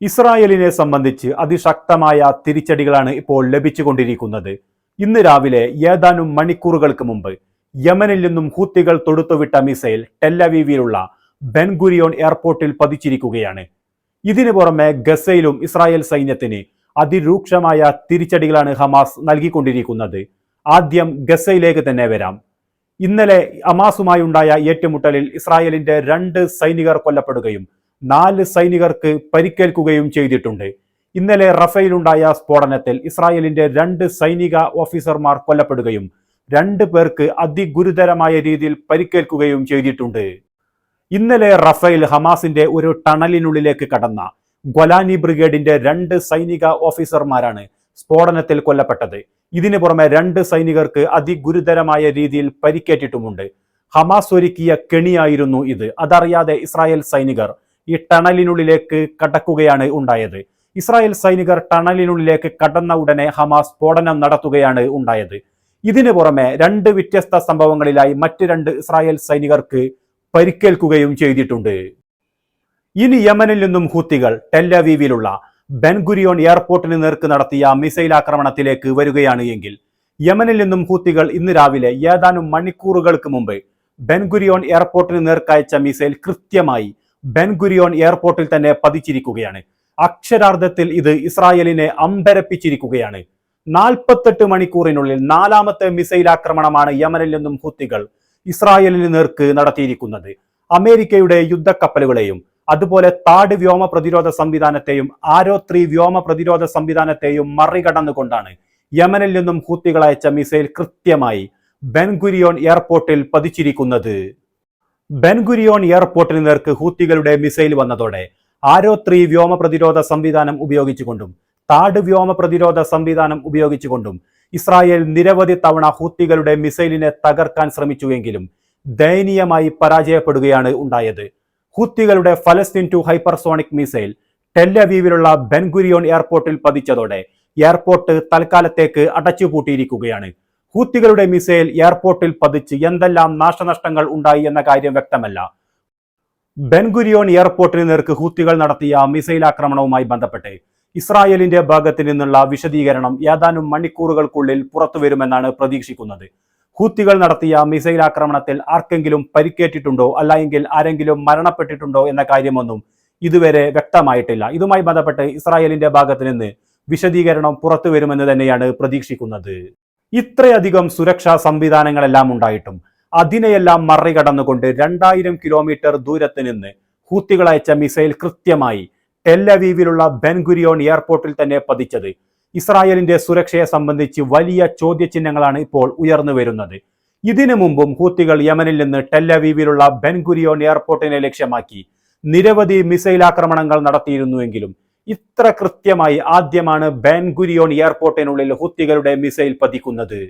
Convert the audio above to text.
ഇസ്രായേലിനെ സംബന്ധിച്ച് അതിശക്തമായ തിരിച്ചടികളാണ് ഇപ്പോൾ ലഭിച്ചുകൊണ്ടിരിക്കുന്നത്. ഇന്ന് രാവിലെ ഏതാനും മണിക്കൂറുകൾക്ക് മുമ്പ് യമനിൽ നിന്നും ഹൂത്തികൾ തൊടുത്തുവിട്ട മിസൈൽ ടെല്ലവീവിലുള്ള ബെൻഗുരിയോൺ എയർപോർട്ടിൽ പതിച്ചിരിക്കുകയാണ്. ഇതിനു പുറമെ ഗസയിലും ഇസ്രായേൽ സൈന്യത്തിന് അതിരൂക്ഷമായ തിരിച്ചടികളാണ് ഹമാസ് നൽകിക്കൊണ്ടിരിക്കുന്നത്. ആദ്യം ഗസയിലേക്ക് തന്നെ വരാം. ഇന്നലെ ഹമാസുമായുണ്ടായ ഏറ്റുമുട്ടലിൽ ഇസ്രായേലിന്റെ രണ്ട് സൈനികർ കൊല്ലപ്പെടുകയും നാല് സൈനികർക്ക് പരിക്കേൽക്കുകയും ചെയ്തിട്ടുണ്ട്. ഇന്നലെ റഫേലുണ്ടായ സ്ഫോടനത്തിൽ ഇസ്രായേലിന്റെ രണ്ട് സൈനിക ഓഫീസർമാർ കൊല്ലപ്പെടുകയും രണ്ട് പേർക്ക് അതിഗുരുതരമായ രീതിയിൽ പരിക്കേൽക്കുകയും ചെയ്തിട്ടുണ്ട്. ഇന്നലെ റഫേൽ ഹമാസിന്റെ ഒരു ടണലിനുള്ളിലേക്ക് കടന്ന ഗൊലാനി ബ്രിഗേഡിന്റെ രണ്ട് സൈനിക ഓഫീസർമാരാണ് സ്ഫോടനത്തിൽ കൊല്ലപ്പെട്ടത്. ഇതിനു പുറമെ രണ്ട് സൈനികർക്ക് അതിഗുരുതരമായ രീതിയിൽ പരിക്കേറ്റിട്ടുമുണ്ട്. ഹമാസ് ഒരുക്കിയ കെണിയായിരുന്നു ഇത്. അതറിയാതെ ഇസ്രായേൽ സൈനികർ ഈ ടണലിനുള്ളിലേക്ക് കടക്കുകയാണ് ഉണ്ടായത്. ഇസ്രായേൽ സൈനികർ ടണലിനുള്ളിലേക്ക് കടന്ന ഉടനെ ഹമാസ് സ്ഫോടനം നടത്തുകയാണ് ഉണ്ടായത്. ഇതിനു പുറമെ രണ്ട് വ്യത്യസ്ത സംഭവങ്ങളിലായി മറ്റ് രണ്ട് ഇസ്രായേൽ സൈനികർക്ക് പരിക്കേൽക്കുകയും ചെയ്തിട്ടുണ്ട്. ഇനി യമനിൽ നിന്നും ഹൂത്തികൾ ടെല്ലവീവിലുള്ള ബെൻഗുരിയോൺ എയർപോർട്ടിന് നേർക്ക് നടത്തിയ മിസൈൽ ആക്രമണത്തിലേക്ക് വരികയാണ് എങ്കിൽ യമനിൽ നിന്നും ഹൂത്തികൾ ഇന്ന് രാവിലെ ഏതാനും മണിക്കൂറുകൾക്ക് മുമ്പ് ബെൻഗുരിയോൺ എയർപോർട്ടിന് നേർക്കയച്ച മിസൈൽ കൃത്യമായി ബെൻഗുരിയോൺ എയർപോർട്ടിൽ തന്നെ പതിച്ചിരിക്കുകയാണ്. അക്ഷരാർത്ഥത്തിൽ ഇത് ഇസ്രായേലിനെ അമ്പരപ്പിച്ചിരിക്കുകയാണ്. നാൽപ്പത്തെട്ട് മണിക്കൂറിനുള്ളിൽ നാലാമത്തെ മിസൈൽ ആക്രമണമാണ് യമനിൽ നിന്നും ഹുത്തികൾ ഇസ്രായേലിന് നേർക്ക് നടത്തിയിരിക്കുന്നത്. അമേരിക്കയുടെ യുദ്ധക്കപ്പലുകളെയും അതുപോലെ താട് വ്യോമ പ്രതിരോധ സംവിധാനത്തെയും ആരോ ത്രീ വ്യോമ പ്രതിരോധ സംവിധാനത്തെയും മറികടന്നുകൊണ്ടാണ് യമനിൽ നിന്നും ഹൂത്തികൾ അയച്ച മിസൈൽ കൃത്യമായി ബെൻഗുരിയോൺ എയർപോർട്ടിൽ പതിച്ചിരിക്കുന്നത്. ബെൻഗുരിയോൺ എയർപോർട്ടിന് നേർക്ക് ഹൂത്തികളുടെ മിസൈൽ വന്നതോടെ ആരോ ത്രീ വ്യോമ പ്രതിരോധ സംവിധാനം ഉപയോഗിച്ചുകൊണ്ടും താട് വ്യോമ പ്രതിരോധ സംവിധാനം ഉപയോഗിച്ചുകൊണ്ടും ഇസ്രായേൽ നിരവധി തവണ ഹൂത്തികളുടെ മിസൈലിനെ തകർക്കാൻ ശ്രമിച്ചുവെങ്കിലും ദയനീയമായി പരാജയപ്പെടുകയാണ് ഉണ്ടായത്. ഹൂത്തികളുടെ ഫലസ്തീൻ ടു ഹൈപ്പർസോണിക് മിസൈൽ ടെല്ലവീവിലുള്ള ബെൻഗുരിയോൺ എയർപോർട്ടിൽ പതിച്ചതോടെ എയർപോർട്ട് തൽക്കാലത്തേക്ക് അടച്ചുപൂട്ടിയിരിക്കുകയാണ്. ഹൂത്തികളുടെ മിസൈൽ എയർപോർട്ടിൽ പതിച്ച് എന്തെല്ലാം നാശനഷ്ടങ്ങൾ ഉണ്ടായി എന്ന കാര്യം വ്യക്തമല്ല. ബെൻഗുരിയോൺ എയർപോർട്ടിന് നേർക്ക് ഹൂത്തികൾ നടത്തിയ മിസൈൽ ആക്രമണവുമായി ബന്ധപ്പെട്ട് ഇസ്രായേലിന്റെ ഭാഗത്തു നിന്നുള്ള വിശദീകരണം ഏതാനും മണിക്കൂറുകൾക്കുള്ളിൽ പുറത്തുവരുമെന്നാണ് പ്രതീക്ഷിക്കുന്നത്. ഹൂത്തികൾ നടത്തിയ മിസൈൽ ആക്രമണത്തിൽ ആർക്കെങ്കിലും പരിക്കേറ്റിട്ടുണ്ടോ? അല്ലെങ്കിൽ ആരെങ്കിലും മരണപ്പെട്ടിട്ടുണ്ടോ? എന്ന കാര്യമൊന്നും ഇതുവരെ വ്യക്തമായിട്ടില്ല. ഇതുമായി ബന്ധപ്പെട്ട് ഇസ്രായേലിന്റെ ഭാഗത്ത് നിന്ന് വിശദീകരണം പുറത്തു വരുമെന്ന് തന്നെയാണ് പ്രതീക്ഷിക്കുന്നത്. ഇത്രയധികം സുരക്ഷാ സംവിധാനങ്ങളെല്ലാം ഉണ്ടായിട്ടും അതിനെയെല്ലാം മറികടന്നുകൊണ്ട് രണ്ടായിരം കിലോമീറ്റർ ദൂരത്ത് നിന്ന് ഹൂത്തികൾ അയച്ച മിസൈൽ കൃത്യമായി ടെല്ലവീവിലുള്ള ബെൻഗുരിയോൺ എയർപോർട്ടിൽ തന്നെ പതിച്ചത്. ഇസ്രായേലിന്റെ സുരക്ഷയെ സംബന്ധിച്ച് വലിയ ചോദ്യചിഹ്നങ്ങളാണ് ഇപ്പോൾ ഉയർന്നു വരുന്നത്. ഇതിനു മുമ്പും ഹൂത്തികൾ യമനിൽ നിന്ന് ടെല്ലവീവിലുള്ള ബെൻഗുരിയോൺ എയർപോർട്ടിനെ ലക്ഷ്യമാക്കി നിരവധി മിസൈൽ ആക്രമണങ്ങൾ നടത്തിയിരുന്നുവെങ്കിലും ഇത്ര കൃത്യമായി ആദ്യമാണ് ബാൻഗുരിയോൺ എയർപോർട്ടിനുള്ളിൽ ഹുത്തികളുടെ മിസൈൽ പതിക്കുന്നത്.